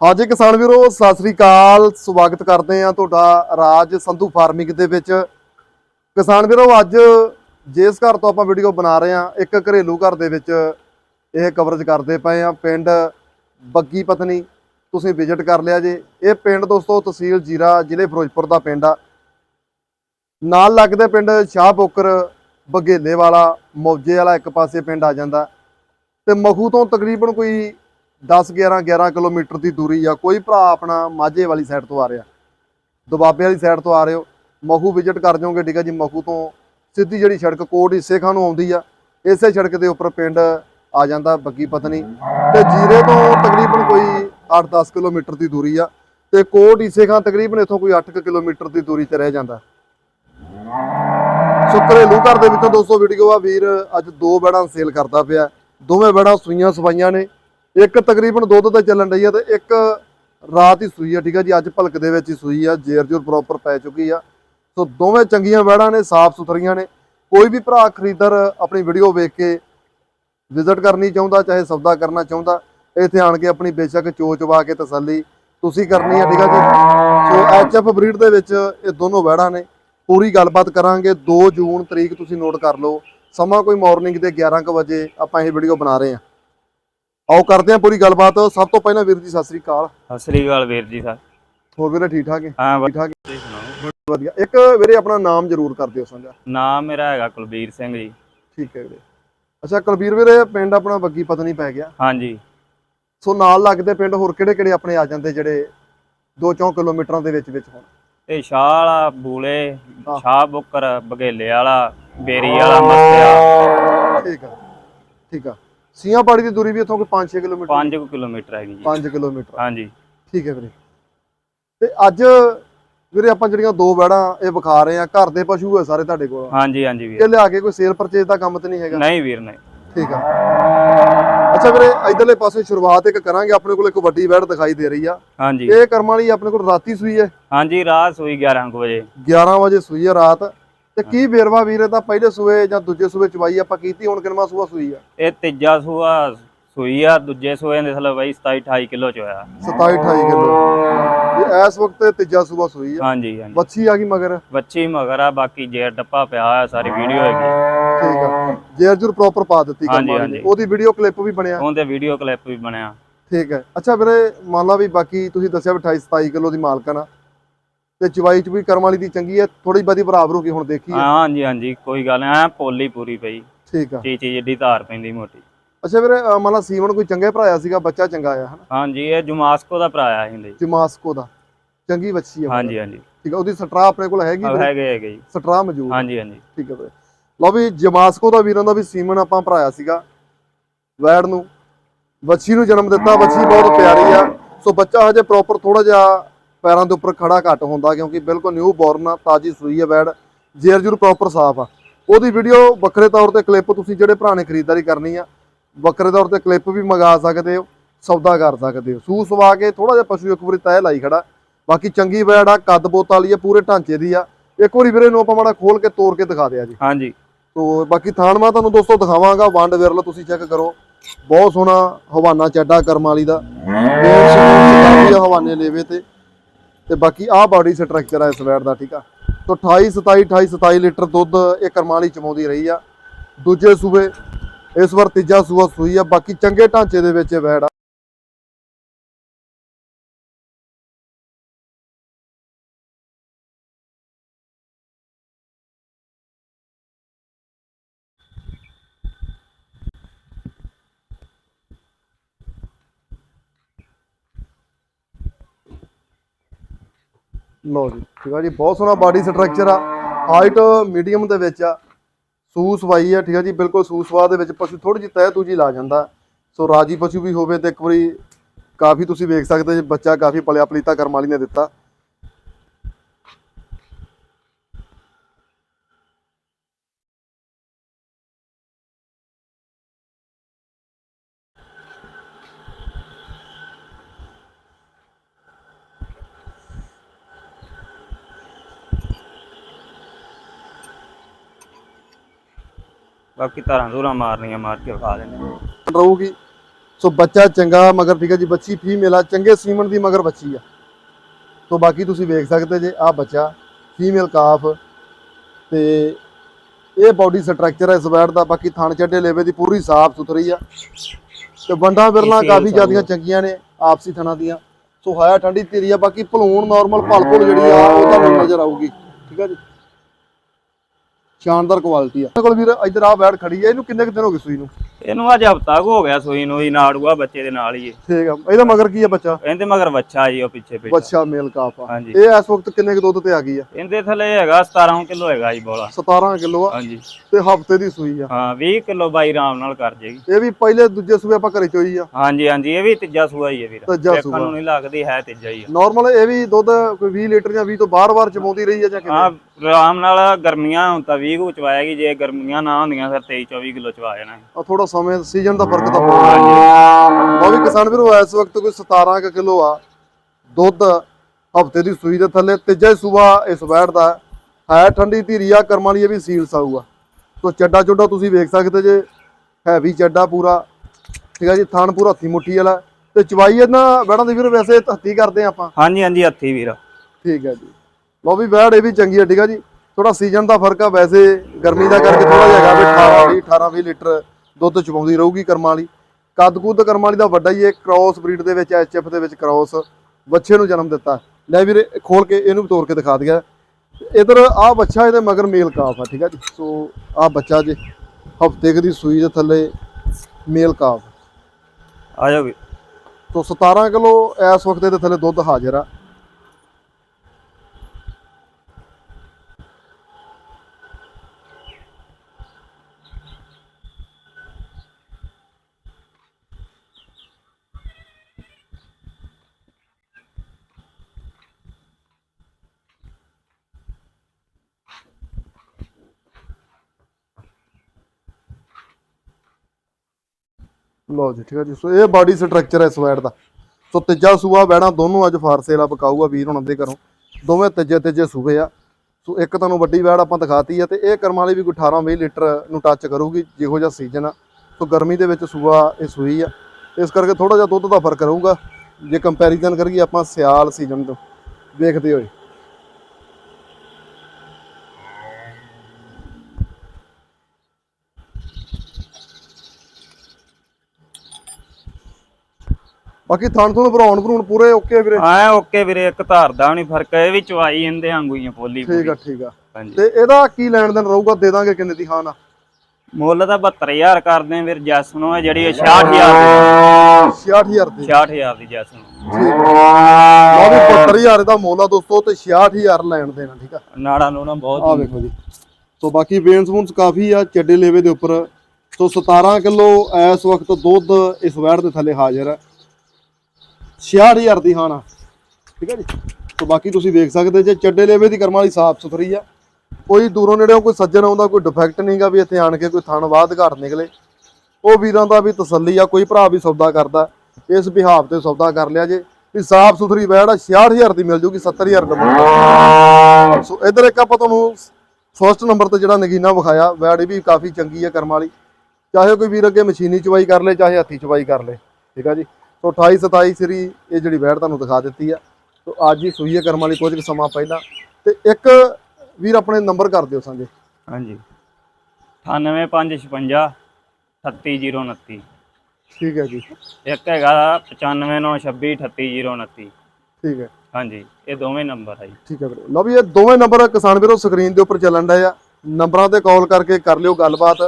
ਹਾਂਜੀ ਕਿਸਾਨ ਵੀਰੋ, ਸਤਿ ਸ੍ਰੀ ਅਕਾਲ। ਸਵਾਗਤ ਕਰਦੇ ਆ ਤੁਹਾਡਾ ਰਾਜ ਸੰਧੂ ਫਾਰਮਿੰਗ ਦੇ ਵਿੱਚ। ਕਿਸਾਨ ਵੀਰੋ, ਅੱਜ ਜਿਸ ਘਰ ਤੋਂ ਆਪਾਂ ਵੀਡੀਓ ਬਣਾ ਰਹੇ ਆ ਇੱਕ ਘਰੇਲੂ ਘਰ ਦੇ ਵਿੱਚ ਇਹ ਕਵਰੇਜ ਕਰਦੇ ਪਏ ਆ ਪਿੰਡ ਬੱਗੀ ਪਤਨੀ। ਤੁਸੀਂ ਵਿਜ਼ਿਟ ਕਰ ਲਿਆ ਜੇ। ਇਹ ਪਿੰਡ ਦੋਸਤੋ, ਤਹਿਸੀਲ ਜੀਰਾ, ਜ਼ਿਲ੍ਹੇ ਫਿਰੋਜ਼ਪੁਰ ਦਾ ਪਿੰਡ ਆ। ਨਾਲ ਲੱਗਦੇ ਪਿੰਡ ਸ਼ਾਹਪੋਕਰ ਬਗੇਲੇ ਵਾਲਾ, ਮੌਜੇ ਵਾਲਾ ਇੱਕ ਪਾਸੇ ਪਿੰਡ ਆ ਜਾਂਦਾ। ਤੇ ਮਖੂ ਤੋਂ ਤਕਰੀਬਨ ਕੋਈ 10 11 11 ਕਿਲੋਮੀਟਰ ਦੀ ਦੂਰੀ ਆ। ਕੋਈ ਭਰਾ ਆਪਣਾ ਮਾਝੇ ਵਾਲੀ ਸਾਈਡ ਤੋਂ ਆ ਰਿਹਾ। ਦੁਬਾਬੇ ਵਾਲੀ ਸਾਈਡ ਤੋਂ ਆ ਰਹੇ ਹੋ। ਮਹੂ ਵਿਜ਼ਿਟ ਕਰ ਜਾਓਗੇ, ਠੀਕ ਹੈ ਜੀ? ਮਹੂ ਤੋਂ ਸਿੱਧੀ ਜਿਹੜੀ ਸੜਕ ਕੋਟ ਹਿੱਸੇ ਖਾਂ ਨੂੰ ਆਉਂਦੀ ਆ, ਇਸੇ ਸੜਕ ਦੇ ਉੱਪਰ ਪਿੰਡ ਆ ਜਾਂਦਾ ਬੱਗੀ ਪਤਨੀ। ਤੇ ਜੀਰੇ ਤੋਂ ਤਕਰੀਬਨ ਕੋਈ 8-10 ਕਿਲੋਮੀਟਰ ਦੀ ਦੂਰੀ ਆ। ਤੇ ਕੋਟ ਸੇਖਾਂ ਤਕਰੀਬਨ ਇੱਥੋਂ ਕੋਈ 8 ਕਿਲੋਮੀਟਰ ਦੀ ਦੂਰੀ ਤੇ ਰਹਿ ਜਾਂਦਾ। ਸੋ ਘਰੇਲੂ ਘਰ ਦੇ ਵਿੱਚੋਂ ਦੋਸਤੋ ਵੀਡੀਓ ਆ। ਵੀਰ ਅੱਜ ਦੋ ਬੈੜਾਂ ਸੇਲ ਕਰਦਾ ਪਿਆ। ਦੋਵੇਂ ਬੈੜਾਂ ਸੂਈਆਂ ਸਵਾਈਆਂ ਨੇ। ਇੱਕ ਤਕਰੀਬਨ ਦੁੱਧ ਤੇ ਚੱਲਣ ਰਹੀ ਆ ਤੇ ਇੱਕ ਰਾਤ ਹੀ ਸੂਈ ਆ, ਠੀਕ ਆ ਜੀ। ਅੱਜ ਭਲਕ ਦੇ ਵਿੱਚ ਹੀ ਸੂਈ ਆ, ਜੇਰ ਜ਼ੋਰ ਪ੍ਰੋਪਰ ਪੈ ਚੁੱਕੀ ਆ। ਸੋ ਦੋਵੇਂ ਚੰਗੀਆਂ ਵਹਿੜਾਂ ਨੇ, ਸਾਫ਼ ਸੁਥਰੀਆਂ ਨੇ। ਕੋਈ ਵੀ ਭਰਾ ਖਰੀਦਰ ਆਪਣੀ ਵੀਡੀਓ ਵੇਖ ਕੇ ਵਿਜ਼ਿਟ ਕਰਨੀ ਚਾਹੁੰਦਾ, ਚਾਹੇ ਸੌਦਾ ਕਰਨਾ ਚਾਹੁੰਦਾ ਇੱਥੇ ਆਣ ਕੇ ਆਪਣੀ ਬੇਸ਼ੱਕ ਚੋ ਚਵਾ ਕੇ ਤਸੱਲੀ ਤੁਸੀਂ ਕਰਨੀ ਆ, ਠੀਕ ਆ ਜੀ। ਸੋ ਐਚਐਫ ਬਰੀਡ ਦੇ ਵਿੱਚ ਇਹ ਦੋਨੋਂ ਵਹਿੜਾਂ ਨੇ। ਪੂਰੀ ਗੱਲਬਾਤ ਕਰਾਂਗੇ। 2 ਜੂਨ ਤਰੀਕ ਤੁਸੀਂ ਨੋਟ ਕਰ ਲਓ। ਸਮਾਂ ਕੋਈ ਮਾਰਨਿੰਗ ਦੇ 11 ਕੁ ਵਜੇ ਆਪਾਂ ਇਹ ਵੀਡੀਓ ਬਣਾ ਰਹੇ ਹਾਂ। ਆਓ ਕਰਦੇ ਹਾਂ ਪੂਰੀ ਗੱਲਬਾਤ। ਸਭ ਤੋਂ ਪਹਿਲਾਂ ਵੀਰ ਜੀ ਸਤਿ ਸ੍ਰੀ ਅਕਾਲ। ਸਤਿ ਸ੍ਰੀ ਅਕਾਲ ਵੀਰ ਜੀ ਸਰ ਹੋਰ ਵੀਰੇ ਠੀਕ ਠਾਕ ਹੈ? ਹਾਂ ਠੀਕ ਠਾਕ ਤੁਸੀਂ ਸੁਣਾਓ? ਵਧੀਆ। ਇੱਕ ਵੀਰੇ ਆਪਣਾ ਨਾਮ ਜ਼ਰੂਰ ਕਰ ਦਿਓ ਸਾਂਝਾ। ਨਾਮ ਮੇਰਾ ਹੈਗਾ ਕੁਲਬੀਰ ਸਿੰਘ ਜੀ। ਠੀਕ ਹੈ ਵੀਰੇ। ਅੱਛਾ ਕੁਲਬੀਰ ਵੀਰੇ ਪਿੰਡ ਆਪਣਾ ਬੱਗੀ ਪਤਨੀ ਪੈ ਗਿਆ। ਹਾਂਜੀ। ਸੋ ਨਾਲ ਲੱਗਦੇ ਪਿੰਡ ਹੋਰ ਕਿਹੜੇ ਕਿਹੜੇ ਆਪਣੇ ਆ ਜਾਂਦੇ ਜਿਹੜੇ 2-4 ਕਿਲੋਮੀਟਰਾਂ ਦੇ ਵਿੱਚ ਵਿੱਚ ਹੋਣ? ਇਹ ਸ਼ਾਹ ਵਾਲਾ ਬੂਲੇ। ਸ਼ਾਹ ਬੁੱਕਰ ਬਗੇਲੇ ਵਾਲਾ ਬੇਰੀ ਵਾਲਾ ਮਸਤਿਆ ਠੀਕ ਆ। ਠੀਕ ਆ। ਸੀਆਂ ਪਾੜੀ ਦੀ ਦੂਰੀ ਵੀ ਇੱਥੋਂ ਕੋਈ 5-6 ਕਿਲੋਮੀਟਰ? 5 ਕਿਲੋਮੀਟਰ ਹੈਗੀ ਜੀ। 5 ਕਿਲੋਮੀਟਰ। ਹਾਂਜੀ। ਠੀਕ ਹੈ ਵੀਰੇ। ਤੇ ਅੱਜ ਵੀਰੇ ਆਪਾਂ ਜਿਹੜੀਆਂ ਦੋ ਵੈੜਾਂ ਇਹ ਵਿਖਾ ਰਹੇ ਆ ਘਰ ਦੇ ਪਸ਼ੂ ਹੈ ਸਾਰੇ ਤੁਹਾਡੇ ਕੋਲ। ਹਾਂਜੀ ਹਾਂਜੀ ਇਹ ਵੀਰ ਲਿਆ ਕੇ ਕੋਈ ਸੇਲ ਪਰਚੇਜ ਦਾ ਕੰਮ ਤੇ ਨਹੀਂ ਹੈਗਾ? ਨਹੀਂ ਵੀਰ ਨਹੀਂ। ਠੀਕ ਆ। ਅੱਛਾ ਵੀਰੇ ਇਧਰਲੇ ਪਾਸੇ ਸ਼ੁਰੂਆਤ ਇੱਕ ਕਰਾਂਗੇ ਆਪਣੇ ਕੋਲ ਇੱਕ ਵੱਡੀ ਵੈੜ ਦਿਖਾਈ ਦੇ ਰਹੀ ਆ। ਹਾਂਜੀ। ਇਹ ਕਰਮ ਵਾਲੀ ਆਪਣੇ ਕੋਲ ਰਾਤੀ ਸੂਈ ਹੈ? ਹਾਂਜੀ ਰਾਤ ਸੂਈ 11 ਕੁ ਵਜੇ। 11 ਵਜੇ ਸੂਈ ਹੈ ਰਾਤ। ਤੇ ਕੀ ਵੇਰਵਾ ਵੀਰੇ ਦਾ ਪਹਿਲੇ ਸੂਏ ਜਾਂ ਦੂਜੇ ਸੂਏ ਚਵਾਈ ਆਪਾਂ ਕੀਤੀ ਹੁਣ ਕਿੰਨਾ ਸੂਆ ਸੂਈ ਆ? ਇਹ ਤੀਜਾ ਸੂਆ ਸੂਈ ਆ ਦੂਜੇ ਸੂਏ ਦੇ ਥਲੇ ਬਾਈ 27 28 ਕਿਲੋ ਚ ਹੋਇਆ। 27 28 ਕਿਲੋ। ਇਹ ਇਸ ਵਕਤ ਤੀਜਾ ਸੂਆ ਸੂਈ ਆ। ਹਾਂਜੀ ਹਾਂਜੀ। ਬੱਚੀ ਆ ਗਈ ਮਗਰ? ਬੱਚੀ ਮਗਰ ਆ ਬਾਕੀ ਜੇਰ ਡੱਪਾ ਪਿਆ ਹੋਇਆ ਸਾਰੀ ਵੀਡੀਓ ਹੈਗੀ। ਠੀਕ ਆ। ਜੇਰ ਜੁਰ ਪ੍ਰੋਪਰ ਪਾ ਦਿੱਤੀ ਹਾਂਜੀ। ਉਹਦੀ ਵੀਡੀਓ ਕਲਿੱਪ ਵੀ ਬਣਿਆ। ਉਹਦੇ ਵੀਡੀਓ ਕਲਿੱਪ ਵੀ ਬਣਿਆ। ਠੀਕ ਹੈ ਅੱਛਾ ਵੀਰੇ ਮੰਨ ਲਾ ਵੀ ਬਾਕੀ ਤੁਸੀਂ ਦੱਸਿਆ ਵੀ 28 27 ਕਿਲੋ ਦੀ ਮਾਲਕਣ ਆ। ਤੇ ਚਵਾਈ ਚ ਵੀ ਕਰਮ ਵਾਲੀ ਦੀ ਚੰਗੀ ਹੈ ਥੋੜੀ ਬਹੁਤੀ ਬਰਾਬਰ ਹੋ ਗਈ ਹੁਣ ਦੇਖੀ ਹੈ। ਹਾਂ ਹਾਂਜੀ ਹਾਂਜੀ ਕੋਈ ਗੱਲ ਨਹੀਂ ਐ ਪੋਲੀ ਪੂਰੀ ਪਈ। ਠੀਕ ਆ। ਚੀਚੀ ਜਿੱਡੀ ਧਾਰ ਪੈਂਦੀ ਮੋਟੀ। ਅੱਛਾ ਵੀਰੇ ਮੰਨ ਲਾ ਸੀਮਨ ਕੋਈ ਚੰਗੇ ਭਰਾਇਆ ਸੀਗਾ ਬੱਚਾ ਚੰਗਾ ਆਇਆ ਹਨਾ? ਹਾਂਜੀ ਇਹ ਜਮਾਸਕੋ ਦਾ ਭਰਾ ਆ ਹਿੰਦੇ ਜਮਾਸਕੋ ਦਾ। ਚੰਗੀ ਬੱਚੀ ਹੈ। ਹਾਂਜੀ ਹਾਂਜੀ। ਠੀਕ ਆ ਉਹਦੀ ਸਟਰਾ ਆਪਣੇ ਕੋਲ ਹੈਗੀ ਆ ਵੀਰੇ? ਹੈਗੇ ਹੈਗੇ ਜੀ। ਸਟਰਾ ਮੌਜੂਦ ਹੈ। ਹਾਂਜੀ ਹਾਂਜੀ। ਠੀਕ ਹੈ ਵੀਰੇ। ਲਓ ਵੀ ਜਮਾਸਕੋ ਦਾ ਵੀਰਾਂ ਦਾ ਵੀ ਸੀਮਨ ਆਪਾਂ ਭਰਾਇਆ ਸੀਗਾ। ਵੈੜ ਨੂੰ। ਬੱਚੀ ਨੂੰ ਜਨਮ ਦਿੱਤਾ ਬੱਚੀ ਬਹੁਤ ਪਿਆਰੀ ਆ। ਸੋ ਬੱਚਾ ਹਜੇ ਪ੍ਰੋਪਰ ਥੋੜਾ ਜਿਹਾ ਪੈਰਾਂ ਦੇ ਉੱਪਰ ਖੜਾ ਘੱਟ ਹੁੰਦਾ ਕਿਉਂਕਿ ਬਿਲਕੁਲ ਨਿਊ ਬੋਰਨ ਆ ਤਾਜੀ ਸੂਈ ਹੈ ਵੈੜ ਜੇਰ ਜੁਰ ਪ੍ਰੋਪਰ ਸਾਫ਼ ਆ। ਉਹਦੀ ਵੀਡੀਓ ਵੱਖਰੇ ਤੌਰ ਤੇ ਕਲਿੱਪ ਤੁਸੀਂ ਜਿਹੜੇ ਭਰਾ ਨੇ ਖਰੀਦਦਾਰੀ ਕਰਨੀ ਆ ਵੱਖਰੇ ਤੌਰ ਤੇ ਕਲਿੱਪ ਵੀ ਮੰਗਾ ਸਕਦੇ ਹੋ ਸੌਦਾ ਕਰ ਸਕਦੇ ਹੋ। ਸੂ ਸਵਾ ਕੇ ਥੋੜਾ ਜਿਹਾ ਪਸ਼ੂ ਇੱਕ ਵਾਰੀ ਤੈ ਲਾਈ ਖੜਾ। ਬਾਕੀ ਚੰਗੀ ਵੈੜ ਆ ਕੱਦ ਬੋਤ ਵਾਲੀ ਆ ਪੂਰੇ ਢਾਂਚੇ ਦੀ ਆ। ਇੱਕ ਵਾਰੀ ਵੀਰੇ ਨੂੰ ਆਪਾਂ ਮਾੜਾ ਖੋਲ ਕੇ ਤੋੜ ਕੇ ਦਿਖਾ ਦਿਆ ਜੀ। ਹਾਂਜੀ। ਤੋ ਬਾਕੀ ਥਾਣ ਮੈਂ ਤੁਹਾਨੂੰ ਦੋਸਤੋ ਦਿਖਾਵਾਂਗਾ ਵੰਡ ਵਿਰਲ ਤੁਸੀਂ ਚੈੱਕ ਕਰੋ। ਬਹੁਤ ਸੋਹਣਾ ਹਵਾਨਾ ਚੱਡਾ ਕਰਮ ਵਾਲੀ ਦਾ। ਹਵਾਨੇ ਲੇਵੇ ਤੇ। ਤੇ ਬਾਕੀ ਆਹ ਬਾਡੀ ਸਟਰਕਚਰ ਹੈ ਇਸ ਵੈੜ ਦਾ, ਠੀਕ ਆ? ਤੋ 28 27 28 27 ਲੀਟਰ ਦੁੱਧ ਇਹ ਕਰਮਾਲੀ ਚਮਾਉਂਦੀ ਰਹੀ ਆ। ਦੂਜੇ ਸੂਬੇ, ਇਸ ਵਾਰ ਤੀਜਾ ਸੂਆ ਸੂਈ ਆ, ਬਾਕੀ ਚੰਗੇ ਢਾਂਚੇ ਦੇ ਵਿੱਚ ਇਹ ਵੈੜ ਆ। ਲਓ ਜੀ, ਠੀਕ ਆ ਜੀ, ਬਹੁਤ ਸੋਹਣਾ ਬਾਡੀ ਸਟਰਕਚਰ ਆ ਹਾਈਟ ਮੀਡੀਅਮ ਦੇ ਵਿੱਚ ਆ ਸੂ ਸਵਾਈ ਆ, ਠੀਕ ਆ ਜੀ, ਬਿਲਕੁਲ ਸੂ ਸਵਾ ਦੇ ਵਿੱਚ ਪਸ਼ੂ ਥੋੜੀ ਜਿਹੀ ਤਹਿ ਤੂਜੀ ਲਾ ਜਾਂਦਾ। ਸੋ ਰਾਜੀ ਪਸ਼ੂ ਵੀ ਹੋਵੇ ਤੇ ਇੱਕ ਵਾਰੀ ਕਾਫੀ ਤੁਸੀਂ ਵੇਖ ਸਕਦੇ ਜੀ ਬੱਚਾ ਕਾਫੀ ਪਲਿਆ ਪਲੀਤਾ ਕਰਮਾਲੀ ਨੇ ਦਿੱਤਾ। ਬਾਕੀ ਧਾਰਾਂ ਧੂਰਾਂ ਮਾਰਨੀਆਂ ਮਾਰ ਕੇ ਵਿਖਾ ਦਿੰਦੇ ਰਹੂਗੀ। ਸੋ ਬੱਚਾ ਚੰਗਾ ਮਗਰ ਠੀਕ ਹੈ ਜੀ ਬੱਚੀ ਫੀਮੇਲ ਆ ਚੰਗੇ ਸੀਮਨ ਦੀ ਮਗਰ ਬੱਚੀ ਆ। ਸੋ ਬਾਕੀ ਤੁਸੀਂ ਵੇਖ ਸਕਦੇ ਜੇ ਆ ਬੱਚਾ ਫੀਮੇਲ ਕਾਫ ਤੇ ਇਹ ਬਾਡੀ ਸਟਰਕਚਰ ਹੈ ਇਸ ਬੈਡ ਦਾ ਬਾਕੀ ਥਣ ਚੱਡੇ ਲੇਵੇ ਦੀ ਪੂਰੀ ਸਾਫ਼ ਸੁਥਰੀ ਆ। ਤੇ ਵੰਡਾਂ ਬਿਰਲਾਂ ਕਾਫੀ ਜ਼ਿਆਦੀਆਂ ਚੰਗੀਆਂ ਨੇ ਆਪਸੀ ਥਣਾਂ ਦੀਆਂ। ਸੋ ਹਾਇਆ ਠੰਡੀ ਧੀਰੀ ਆ ਬਾਕੀ ਭਲੂਣ ਨਾਰਮਲ ਭਲ ਭੁਲ ਜਿਹੜੀ ਆ ਉਹ ਤੁਹਾਨੂੰ ਨਜ਼ਰ ਆਊਗੀ। ਠੀਕ ਆ ਜੀ? ਸ਼ਾਨਦਾਰ ਕੁਆਲਿਟੀ ਆ। ਕੋਲ ਵੀਰ ਇੱਧਰ ਆ ਬੈਡ ਖੜੀ ਆ ਇਹਨੂੰ ਕਿੰਨੇ ਕੁ ਦਿਨ ਹੋ ਗਏ ਸੂਈ ਨੂੰ? ਇਹਨੂੰ ਅੱਜ ਹਫਤਾ ਹੋ ਗਿਆ ਸੂਈ ਨੂੰ ਹੀ ਨਾੜੂਆ ਬੱਚੇ ਦੇ ਨਾਲ ਹੀ। ਠੀਕ ਆ ਇਹਦਾ ਮਗਰ ਕੀ ਆ ਬੱਚਾ? ਇਹਦੇ ਮਗਰ ਬੱਚਾ ਜੀ ਉਹ ਪਿੱਛੇ ਪਿੱਛੇ। ਬੱਚਾ ਮੇਲ ਕਾਫ ਆ। ਇਹ ਇਸ ਵਕਤ ਕਿੰਨੇ ਕੁ ਦੁੱਧ ਤੇ ਆ ਗਈ ਆ? ਇਹਦੇ ਥੱਲੇ ਹੈਗਾ 17 ਕਿਲੋ ਹੈਗਾ ਜੀ ਬੋਲਾ। 17 ਕਿਲੋ ਆ ਹਾਂਜੀ। ਤੇ ਹਫ਼ਤੇ ਦੀ ਸੂਈ ਆ। ਹਾਂ 20 ਕਿਲੋ ਬਾਈ ਆਰਾਮ ਨਾਲ ਕਰ ਜੇਗੀ। ਇਹ ਵੀ ਪਹਿਲੇ ਦੂਜੇ ਸੂਏ ਆਪਾਂ ਘਰੇ ਚੋਈ ਆ। ਹਾਂਜੀ ਹਾਂਜੀ ਇਹ ਵੀ ਤੀਜਾ ਸੂਆ ਹੀ ਹੈ ਵੀਰ। ਤੀਜਾ ਸੂਆ। ਨੂੰ ਨਹੀਂ ਲੱਗਦੀ ਹੈ ਤੀਜਾ ਹੀ ਆ। ਨਾਰਮਲ ਇਹ ਵੀ ਦੁੱਧ ਕੋਈ 20 ਲੀਟਰ ਜਾਂ 20 ਤੋਂ ਬਾਰ-ਬਾਰ ਚਮਾਉਂਦੀ ਰਹੀ ਆ ਜਾਂ ਹਾਂ ਕਿਵੇਂ ਆਰਾਮ ਨਾਲ ਗਰਮੀਆਂ ਹੁਣ ਤਾਂ 20 ਕੁ ਚਵਾਏਗੀ ਜੇ ਗਰਮੀਆਂ ਨਾ ਹੁੰਦੀਆਂ ਫਿਰ 23 24 ਕਿਲੋ ਚਵਾ ਜਾਣਾ। ਆ ਥੋੜਾ ਸਮੇਂ ਸੀਜ਼ਨ ਦਾ ਫ਼ਰਕ ਤਾਂ ਬਹੁਤ ਉਹ ਵੀ ਕਿਸਾਨ ਵੀਰੋ ਇਸ ਵਕਤ ਕੋਈ 17 ਕੁ ਕਿਲੋ ਆ। ਦੁੱਧ ਹਫ਼ਤੇ ਦੀ ਸੂਈ ਦੇ ਥੱਲੇ ਤੀਜਾ ਹੀ ਸੂਆ ਇਸ ਵੈੜ ਦਾ। ਹੈ ਠੰਡੀ ਧੀਰੀ ਆ ਕਰਮਾਂ ਲਈ ਇਹ ਵੀ ਸੀਲ ਸਾਊਗਾ ਸੋ ਚੱਡਾ ਚੁੱਡਾ ਤੁਸੀਂ ਵੇਖ ਸਕਦੇ ਜੇ ਹੈਵੀ ਚੱਡਾ ਪੂਰਾ। ਠੀਕ ਆ ਜੀ ਥਣ ਪੂਰਾ ਹੱਥੀ ਮੁੱਠੀ ਵਾਲਾ। ਤੇ ਚਵਾਈ ਇਹਨਾਂ ਵੈੜਾਂ ਦੀ ਵੀਰ ਵੈਸੇ ਹੱਥੀ ਕਰਦੇ ਆਪਾਂ? ਹਾਂਜੀ ਹਾਂਜੀ ਹੱਥੀ ਵੀਰ। ਠੀਕ ਹੈ ਜੀ। ਲੋ ਵੀ ਵੈੜ ਇਹ ਵੀ ਚੰਗੀ ਹੈ ਠੀਕ ਆ ਜੀ। ਥੋੜਾ ਸੀਜ਼ਨ ਦਾ ਫ਼ਰਕ ਆ ਵੈਸੇ ਗਰਮੀ ਦਾ ਕਰਕੇ ਥੋੜਾ ਜਿਹਾ ਹੈਗਾ ਵੀ 18 20 18 20 ਲੀਟਰ ਦੁੱਧ ਚਵਾਉਂਦੀ ਰਹੂਗੀ ਕਰਮਾਂ ਵਾਲੀ। ਕੱਦ ਕੁੱਦ ਕਰਮਾਂ ਵਾਲੀ ਦਾ ਵੱਡਾ ਹੀ ਹੈ ਕ੍ਰਾਸ ਬਰੀਡ ਦੇ ਵਿੱਚ ਐਚਐਫ ਦੇ ਵਿੱਚ ਕ੍ਰਾਸ ਬੱਚੇ ਨੂੰ ਜਨਮ ਦਿੱਤਾ। ਲੈ ਵੀਰੇ ਖੋਲ ਕੇ ਇਹਨੂੰ ਵੀ ਤੋੜ ਕੇ ਦਿਖਾ ਦਿਆ। ਇਧਰ ਆ ਬੱਚਾ ਇਹਦੇ ਮਗਰ ਮੇਲ ਕਾਫ ਆ ਠੀਕ ਆ ਜੀ। ਸੋ ਆ ਬੱਚਾ ਜੇ ਹਫ਼ਤੇ ਕੁ ਦੀ ਸੂਈ ਦੇ ਥੱਲੇ ਮੇਲ ਕਾਫ ਆ ਜਾਓ ਵੀਰ ਸੋ 17 ਕਿਲੋ ਇਸ ਵਕਤ ਇਹਦੇ ਥੱਲੇ ਦੁੱਧ ਹਾਜ਼ਰ ਆ। ਲਓ ਜੀ, ਠੀਕ ਹੈ ਜੀ। ਸੋ ਇਹ ਬਾਡੀ ਸਟਰਕਚਰ ਹੈ ਸਵੈਟ ਦਾ। ਸੋ ਤੀਜਾ ਸੂਆ ਬਹਿਣਾ, ਦੋਨੋਂ ਅੱਜ ਫਾਰਸੇ ਵਾਲਾ ਪਕਾਊਗਾ ਵੀਰ ਹੁਣ ਦੇ ਘਰੋਂ। ਦੋਵੇਂ ਤੀਜੇ ਤੀਜੇ ਸੂਬੇ ਆ। ਸੋ ਇੱਕ ਤੁਹਾਨੂੰ ਵੱਡੀ ਵੈੜ ਆਪਾਂ ਦਿਖਾਤੀ ਆ ਤੇ ਇਹ ਕਰਮ ਵਾਲੀ ਵੀ ਕੋਈ 18 20 ਲੀਟਰ ਨੂੰ ਟੱਚ ਕਰੂਗੀ, ਜਿਹੋ ਜਿਹਾ ਸੀਜ਼ਨ ਆ। ਸੋ ਗਰਮੀ ਦੇ ਵਿੱਚ ਸੂਆ ਇਹ ਸੂਈ ਆ। ਇਸ ਕਰਕੇ ਥੋੜਾ ਜਿਹਾ ਦੁੱਧ ਦਾ ਫ਼ਰਕ ਰਹੂਗਾ। ਜੇ ਕੰਪੈਰੀਜ਼ਨ ਕਰੀਏ ਆਪਾਂ ਸਿਆਲ ਸੀਜ਼ਨ ਤੋਂ। ਵੇਖਦੇ ਹੋਏ। ਬਾਕੀ ਥਣ ਤੋਂ ਭਰਾਉਣ ਭਰੂਣ ਪੂਰੇ ਓਕੇ ਵੀਰੇ? ਹਾਂ ਓਕੇ ਵੀਰੇ ਇੱਕ ਧਾਰ ਦਾ ਨਹੀਂ ਫ਼ਰਕ ਇਹ ਵੀ ਚਵਾਈ ਇਹਦੇ ਵਾਂਗੂ ਹੀ ਆ ਪੋਲੀ ਠੀਕ ਆ ਠੀਕ ਆ। ਤੇ ਇਹਦਾ ਕੀ ਲੈਣ ਦੇਣ ਰਹੂਗਾ ਦੇ ਦਾਂਗੇ ਕਿੰਨੇ ਦੀ ਹਾਂ ਨਾ ਮੁੱਲ ਤਾਂ 72000 ਕਰਦੇ ਆ ਵੀਰ ਜੈਸ ਨੂੰ ਜਿਹੜੀ 66000 ਦੀ। 66000 ਦੀ। 66000 ਦੀ ਜੈਸ ਨੂੰ ਠੀਕ ਲਓ ਵੀ 72000 ਦਾ ਮੁੱਲ ਆ ਦੋਸਤੋ ਤੇ 66000 ਲੈਣ ਦੇਣਾ ਠੀਕ ਆ। ਨਾੜਾ ਨੂੰ ਨਾ ਆ ਬਹੁਤ ਵੇਖੋ ਜੀ। ਸੋ ਬਾਕੀ ਵੇਨਸ ਵੂਨਸ ਕਾਫੀ ਆ ਚੱਡੇ ਲੇਵੇ ਦੇ ਉੱਪਰ। ਸੋ 17 ਕਿਲੋ ਇਸ ਵਕਤ ਦੁੱਧ ਇਸ ਵੈੜ ਦੇ ਥੱਲੇ ਹਾਜ਼ਰ ਹੈ 66000 ਦੀ ਹਾਣਾ ਠੀਕ ਹੈ ਜੀ? ਸੋ ਬਾਕੀ ਤੁਸੀਂ ਵੇਖ ਸਕਦੇ ਜੇ ਚੱਡੇ ਲੇਵੇ ਦੀ ਕਰਮਾਂ ਵਾਲੀ ਸਾਫ਼ ਸੁਥਰੀ ਆ। ਕੋਈ ਦੂਰੋਂ ਨੇੜਿਓਂ ਕੋਈ ਸੱਜਣ ਆਉਂਦਾ, ਕੋਈ ਡਿਫੈਕਟ ਨਹੀਂਗਾ ਵੀ ਇੱਥੇ ਆਣ ਕੇ ਕੋਈ ਥਣ ਬਾਦ ਘਾਟ ਨਿਕਲੇ। ਉਹ ਵੀਰਾਂ ਦਾ ਵੀ ਤਸੱਲੀ ਆ, ਕੋਈ ਭਰਾ ਵੀ ਸੌਦਾ ਕਰਦਾ। ਇਸ ਬਿਹਾਵ ਤੇ ਸੌਦਾ ਕਰ ਲਿਆ ਜੇ। ਵੀ ਸਾਫ਼ ਸੁਥਰੀ ਵੈੜ ਆ 66000 ਦੀ ਮਿਲ ਜੂਗੀ 70000 ਦਾ ਮੁੱਲ ਸੋ ਇਧਰ ਇੱਕ ਆਪਾਂ ਤੁਹਾਨੂੰ ਫਸਟ ਨੰਬਰ ਤੇ ਜਿਹੜਾ ਨਗੀਨਾ ਵਿਖਾਇਆ ਵੈੜ ਇਹ ਵੀ ਕਾਫੀ ਚੰਗੀ ਹੈ ਕਰਮ ਵਾਲੀ ਚਾਹੇ ਕੋਈ ਵੀਰ ਅੱਗੇ ਮਸ਼ੀਨੀ ਚਵਾਈ ਕਰ ਲੇ, ਚਾਹੇ ਹੱਥੀ ਚਵਾਈ ਕਰ ਲੇ। ਠੀਕ ਆ ਜੀ? ਸੋ 28 27 ਸਰੀ ਇਹ ਜਿਹੜੀ ਵੈੜ ਤੁਹਾਨੂੰ ਦਿਖਾ ਦਿੱਤੀ ਆ। ਸੋ ਅੱਜ ਹੀ ਸੂਈ ਹੈ ਕਰਮ ਵਾਲੀ ਕੁਝ ਸਮਾਂ ਪਹਿਲਾਂ। ਤੇ ਇੱਕ ਵੀਰ ਆਪਣੇ ਨੰਬਰ ਕਰ ਦਿਓ ਸਾਂਗੇ ਹਾਂਜੀ। 98556 38029 ਠੀਕ ਹੈ ਜੀ। ਇੱਕ ਹੈਗਾ 95926 38029 ਠੀਕ ਹੈ। ਹਾਂਜੀ ਇਹ ਦੋਵੇਂ ਨੰਬਰ ਹੈ ਜੀ। ਠੀਕ ਹੈ ਵੀਰੇ। ਲਓ ਵੀ ਇਹ ਦੋਵੇਂ ਨੰਬਰ ਕਿਸਾਨ ਵੀਰੋ ਸਕਰੀਨ ਦੇ ਉੱਪਰ ਚੱਲਣ ਡਏ ਆ। ਨੰਬਰਾਂ ਤੇ ਕਾਲ ਕਰਕੇ ਕਰ ਲਿਓ ਗੱਲਬਾਤ।